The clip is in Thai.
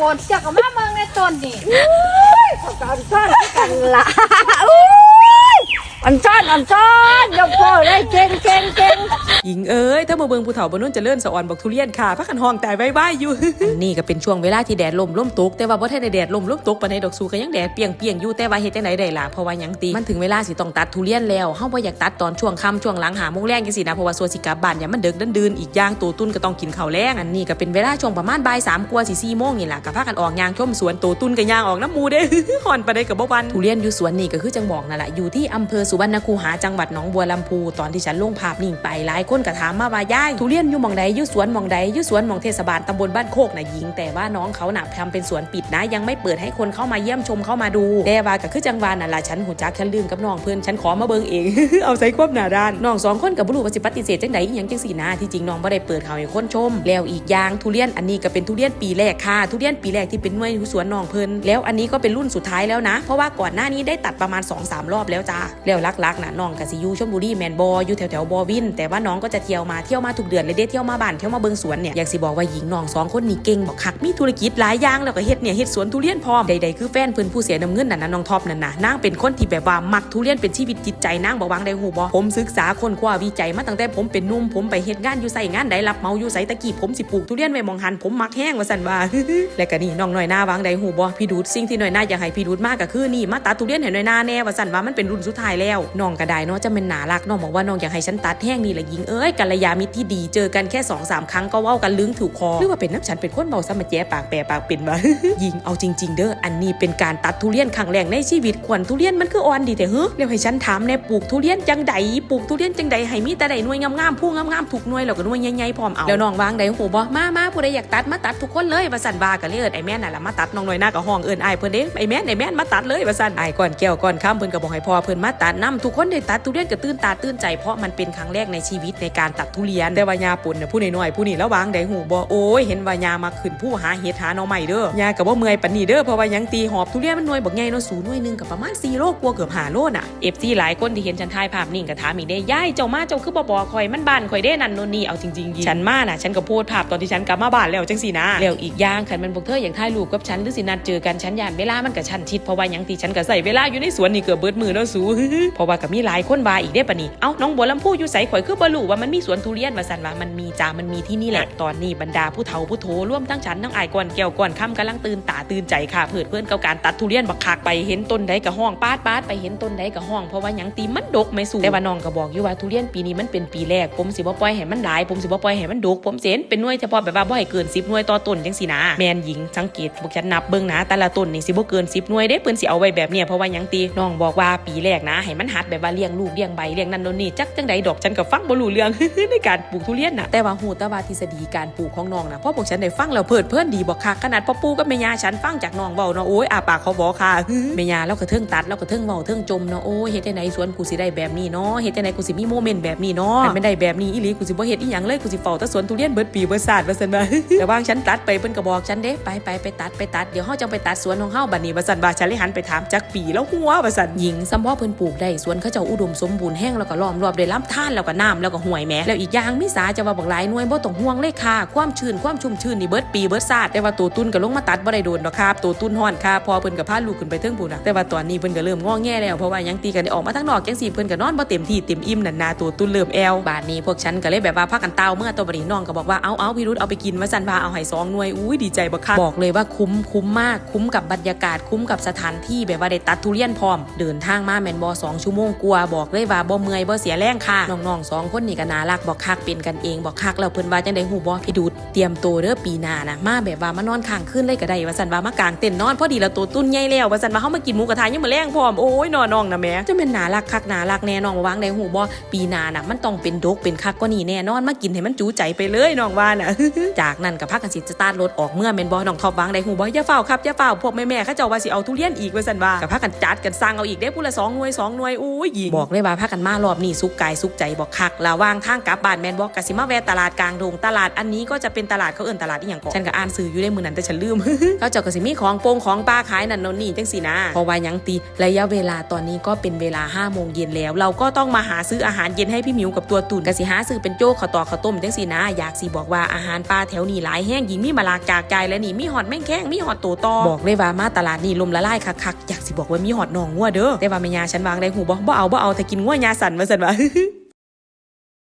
ปนเจ้าก็มาเมืองในต้นนี่เขาการซ่อนกันละอันซ่อนอันซ่อนยกโป้ได้ หญิงเอ้ยถ้ามาเบิงภูเขาบนนู้นเจะเลื่อนสะอ่อนบอกทุเรียนค่ะพักกันห้องแต่ใบายๆอยู่อันนี่ก็เป็นช่วงเวลาที่แดดลมลมตกแต่ว่าบ่ทันได้แดดลมลมตกปานใดดอกสูก็ยังแดดเปรียงเปียงๆอยู่แต่ว่าเฮ็ดจังไดได้ล่ะเพราะว่าหยังตีมันถึงเวลาสิต้องตัดทุเรียนแล้วเฮาบ่อยากตัดตอนช่วงค่ำช่วงหลังหาโมงแรงจังซี่นะเพราะว่าสัวสิกลับบ้านเนี่ยมันดึกดันดื่นอีกอย่างตัวตุ้นก็ต้องกินข้าวแรงอันนี้ก็เป็นเวลาช่วงประมาณบ่าย3กว่าสิ4โมงนี่ล่ะก็พากันออกย่างชมสวนตัวตุ้นก็ย่างออกน้ำหมูเด้ห่อนปานใดก็บ่วันทุเรียนอยู่สวนนี่ก็คือจังบอกนั่นแหละอยู่ที่อำเภอสุวรรณคูหาจังหวัดหนองบัวลำพูตอนที่ฉันลงภาพนิ่งไปหลายคนก็ถามมาว่าย่ายทุเรียนอยู่มองใดอยู่สวนมองใดอยู่สวนมองเทศบาลตำบลบ้านโคกน่ะหญิง แต่ว่าน้องเขาหน่ะทำเป็นสวนปิดนะ ยังไม่เปิดให้คนเข้ามาเยี่ยมชมเข้ามาดูแต่ว่าก็คือจังหวะนั่นล่ะฉันหูจักฉันลืมกับน้องเพื่อนฉันขอมาเบิ่งเอง เอาใส่ควบหน้าด้านน้องสองคนกับบุรุษว่าสิปฏิเสธจังใดอีหยังจังสี่นะที่จริงน้องบ่ได้เปิดเขาให้คนชม แล้วอีกอย่างทุเรียนอันนี้ก็เป็นทุเรียนปีแรกค่ะทุเรียนปีแรกที่เป็นหน่วยสวนน้องเพิ่นแล้วอันนี้ก็เป็นรุ่นสุดท้ายแล้วนะ เพราะว่าก่อนหน้านี้ได้ตัดประมาณ2-3รอบแล้วจ้าแล้วลักๆน่ะน้องกสิยูชลบุรีแมนบออยู่แถวๆบอวิน แต่ว่าน้องก็จะเที่ยวมาเที่ยวมาทุกเดือนเลยเด้เที่ยวมาบ้านเที่ยวมาเบิงสวนเนี่ยอยากสิบอกว่าหญิงน้องสองคนนี่เก่งบอกคักมีธุรกิจหลายอย่างแล้วก็เฮ็ดเนี่ยเฮ็ดสวนทุเรียนพร้อมใดๆคือแฟนเพิ่นผู้เสียน้ำเงินน่ะนะน้องท็อปนั่นนะนางเป็นคนที่แบบว่ามักทุเรียนเป็นชีวิตจิตใจนางบ่วางได้หูบ่ผมศึกษาคนคว้าวิจัยมาตั้งแต่ผมเป็นนุ่มผมไปเฮ็ดงานอยู่ไสงานใดรับเมาอยู่ไสตะกี้ผมสิปลูกทุเรียนไว้มองหันผมมักแห้งว่าซั่นว่าและก็นี่น้องน้อยหน้าวางได้หูบ่พี่ดูดสิ่งที่น้อยหน้าอยากให้พี่ดูดมากก็คือนี่มาตัดทุเรียนให้น้อยหน้าแน่ว่าซั่นว่ามันเป็นรุ่นสุดท้ายแล้วน้องก็ได้เนาะจะเป็นหนารักน้องบอกว่าน้องอยากให้ฉันตัดแห้งนี่แหละหญิงเอ้ยกัลยาณมิตรที่ดีเจอกันแค่2อสามครั้งก็เว้ากันลึงถูกคอหรือว่าเป็นน้ำฉันเป็นคนเบาซะมาแจ้ปากแปรปากเป็นบ่หญิงเอาจริง ๆ เด้ออันนี้เป็นการตัดทุเรียนครั้งแรกในชีวิตขวัญทุเรียนมันคืออ่อนดีแต่เฮ้อแล้วให้ฉันถามแน่ปลูกทุเรียนจังใดปลูกทุเรียนจังใดให้มีแต่ใดหน่วยงามๆผู้งามๆถูกหน่วยแล้วก็หน่วยใหญ่ๆพร้อมเอาแล้วน้องวางใดหูบ่มามาผู้ใดอยากตัดมาตัดทุกคนเลยว่าสั่นว่าก็เลยเอิ้นไอ้แม่นน่ะล่ะมาตัดน้องน้อยหน้าก็ห้องเอิ้นอ้ายเพิ่นเด้ไอ้แม่นไอ้แม่นมาตัดเลยว่าสั่นอ้ายก่อนแก้วก่อนข้ามเพิ่นก็บอกให้พ่อเพิ่นมาตัดนํทุกคนได้ตัดทุเรียนก็ตื่นตาตื่นใจเพราะมันเป็นครั้งแรกในชีวิตในการตัดทุเรียนแต่ว่ายาปุ่นน่ะผู้น้อยๆผู้นี่แล้ววางใดหูบ่โอ้ยเห็นว่ายามาขึ้นผู้หาเห็ดหาหน่อใหม่เด้อยาก็บ่เมื่อยปานนี้เด้อเพราะว่ายังตีหอบทุเรียนมันหน่วยบักใหญ่เนาะสูหน่วยนึงก็ประมาณ4โลกว่าเกือบ5โลน่ะ FC หลายคนที่เห็นฉันถ่ายภาพนิ่งก็ถามอีกได้ยายเจ้ามาเจ้าคือบ่บอกข่อยมันบ้านข่อยเด้นั่นโน่นนี่เอาจริงๆฉันมาน่ะฉันก็โพสต์ภาพตอนที่ฉันกลับมาบ้านแล้วจังซี่นะแล้วอีกอย่างคันมันพวกเธออย่ากถ่ายรูปกับฉันหรือสินัดเจอกันฉันยานเวลามันก็ชันชิดเพราะว่ายังที่ฉันก็ใส่เวลาอยู่ในสวนนี่เกือบเบิดมือแล้วสูเพราะว่าก็มีหลายคนว่าอีกได้ปะนี่เอ้าน้องบัวลำพูอยู่ใส่ข่อยคือบ่รู้ว่ามันมีสวนทุเรียนว่าซั่นว่ามันมีจ้ามันมีที่นี่แหละตอนนี้บรรดาผู้เฒ่าผู้โถร่วมทั้งฉันทั้งอายก่อนแก้วก่อนค่ำกำลังตื่นตาตื่นใจค่ะเพื่อนเพื่อนกับการตัดทุเรียนบักคักไปเห็นต้นใดก็ห้องปาดปาดไปเห็นต้นใดก็ห้องเพราะว่าหยังตีมันดกไม่สูแต่ว่าน้องก็บอกอยู่ว่าทุเรียนปีนี้มันเป็นปีแรกผมสิบ่ปล่อยให้มันหลายผมสิบ่ปล่อยให้มันดกผมเสนเป็นหน่วยเฉพาะแบบว่าบ่ให้เกิน10หน่วยต่อต้นจังซี่นะแมนหญิงสังเกตพวกฉันนับเบิ่งนะแต่ละต้นนี่สิบ่เกิน10หน่วยเด้เพิ่นสิเอาไว้แบบเนี้ยเพราะว่าหยังตีน้องบอกว่าปีแรกนะให้มันหัดแบบว่าเลี้ยงลูกเลี้ยงใบเลี้ยงนั่นโน่นนี่จักจังใดดอกฉันก็ฟังบ่รู้เรื่องื่อง ในการปลูกทุเรียนน่ะ แต่ว่าฮู้แต่ว่าทฤษฎีการปลูกของน้องนะพ่อพวกฉันได้ฟังแล้วเพิดเพลินดีบ่คักขนาดพ่อปู่กับแม่ยาฉันฟังจากน้องเว้าเนาะโอ้ยอาปากเขาบอกค่ะแม่ยาแล้วก็เทิงตัดแล้วก็เทิงเว้าเทิงจมเนาะโอ้ยเฮ็ดจังไดสวนกูสิได้แบบนี้เนาะเฮ็ดจังไดกูสิมีโมเมนต์แบบนี้เนาะไม่ได้แบบนี้อีหลีกูสิบ่เฮ็ดอีหยังเลยกูสิเฝ้าแต่สวนทุเรียนเบิดปีเบิดศาสตร์ว่าซั่นว่าแต่ว่างฉันตัดไปเพิ่นก็บอกฉันเด้ไปไปไปตัดไปตัดเดี๋ยวเฮาจังไปตัดสวนของเฮาบัดนี้ว่าซั่นว่าฉันเลยหันไปถามจักปีแล้วหัวว่าซั่นหญิงซ้ำว่าเพิ่นปลูกได้สวนเขาเจ้าอุดมสมบูรณ์แห้งแล้วก็ล้อมรอบด้วยลำธารแล้วก็น้ำแล้วก็หวยแหมแล้วอีกอย่างมีสาจะว่าบักหลายหน่วยบ่ต้องห่วงเลยค่ะ ความชื้นความชุ่มชื้นนี่เบิดปีเบิดศาสตร์แต่ว่าตัวตุ้นก็ลงมาตัดบ่ได้โดนดอกครับตัวตุ้นฮ้อนค่ะพอเพิ่นก็พาลูกขึ้นไปเทิงพุ่นนะแต่ว่าตอนนี้เพิ่นก็เริ่มงอแงแล้วเพราะว่ายังตีกันออกมาทางนอกจังซี่เพิ่นก็นอนบ่เต็มที่เต็มอิ่มนั่นนาตัวตุ้นเริ่มแอวบาดนี้พวกฉันก็เลยแบบว่าพากันเตาเมื่อตัวบริน้องก็บอกว่าเอาเอาพี่รุธเอาไปกินว่าซั่นว่าเอาให้สองหน่วยอุ้ยดีใจบักคักบอกเลยว่าคุ้มคุ้มมากคุ้มกับบรรยากาศคุ้มกับสถานที่แบบว่าได้ตัดทุเรียนพร้อม เดินทางมาแม่นบ่สองชั่วโมงกว่าบอกเลยว่าบ่เมื่อยบ่เสียแรงค่ะน้องๆสองคนนี่ก็น่ารักบอกคักเป็นกันเองบอกคักแล้วเพิ่นว่าจังได๋ฮู้บ่พี่ดูดเตรียมตัวเด้อปีหน้านะมาแบบว่ามานอนค้างคืนเลยก็ได้ว่าซั่นว่ามากางเต็นท์นอนพอดีแล้วตัวตุ้นใหญ่แล้วว่าซั่นว่าเฮามากินหมูกระทะยังมื้อแรงพร้อมโอ้ยนอนน้องนะแม่จะแม่นน่ารักคักน่ารักแน่น้องว่าวางได้ฮู้บ่ปีหน้าน่ะมันต้องเป็นดกเป็นคักกว่านี้แน่นอนมากินให้มันจูใจไปเลยน้องว่าน่ะจากนั้นก็พากันสิสตาร์ทรถออกเมื่อแม่นบ่น้องทอบวางได้ฮู้บ่อย่าเฝ้าครับอย่าเฝ้าพวกแม่ๆเขาเจ้าว่าสิเอาทุเรียนอีกว่าซั่นว่าก็พากันจัดกันสร้างเอาอีกได้ผู้ละสองหน่วยสองหน่วยอุ้ยบอกเลยว่าพากันมารอบนี้สุกกายสุกใจบอกคักระวางทางกลับบ้านแมนบอกกะสิมาแวะตลาดกลางดงตลาดอันนี้ก็จะเป็นตลาดเขาเอิ้นตลาดอีหยังก่อนฉันก็อ่านสื่ออยู่ได้มื้อนั้นแต่ฉันลืมเขาเจ้าก็สิมีของโปงของปลาขายนั่นโน่นนี่จังสินะเพราะว่าหยังตีระยะเวลาตอนนี้ก็เป็นเวลา5โมงเย็นแล้ว เราก็ต้องมาหาซื้ออาหารเย็นให้พี่หมิวกับตัวตุ่นกะสิหาซื้อเป็นโจ๊กข้าวตอกข้าวต้มจังสินะอยากสิบอกว่าอาหารปลาแถวนี้หลายแห้งยิงมีมาลากจากใจและนี่มีหอดแม่งแข้งมีหอดโตตอบอกเลยว่ามาตลาดนี่ลมละลายคักๆอยากสิบอกว่ามีหอดหนองงัวเด้อแต่ว่าแม่ยาฉันวางได้หูบ่บ่เอาบ่เอาแต่กินงัวยาสั่นมาสั่นว่า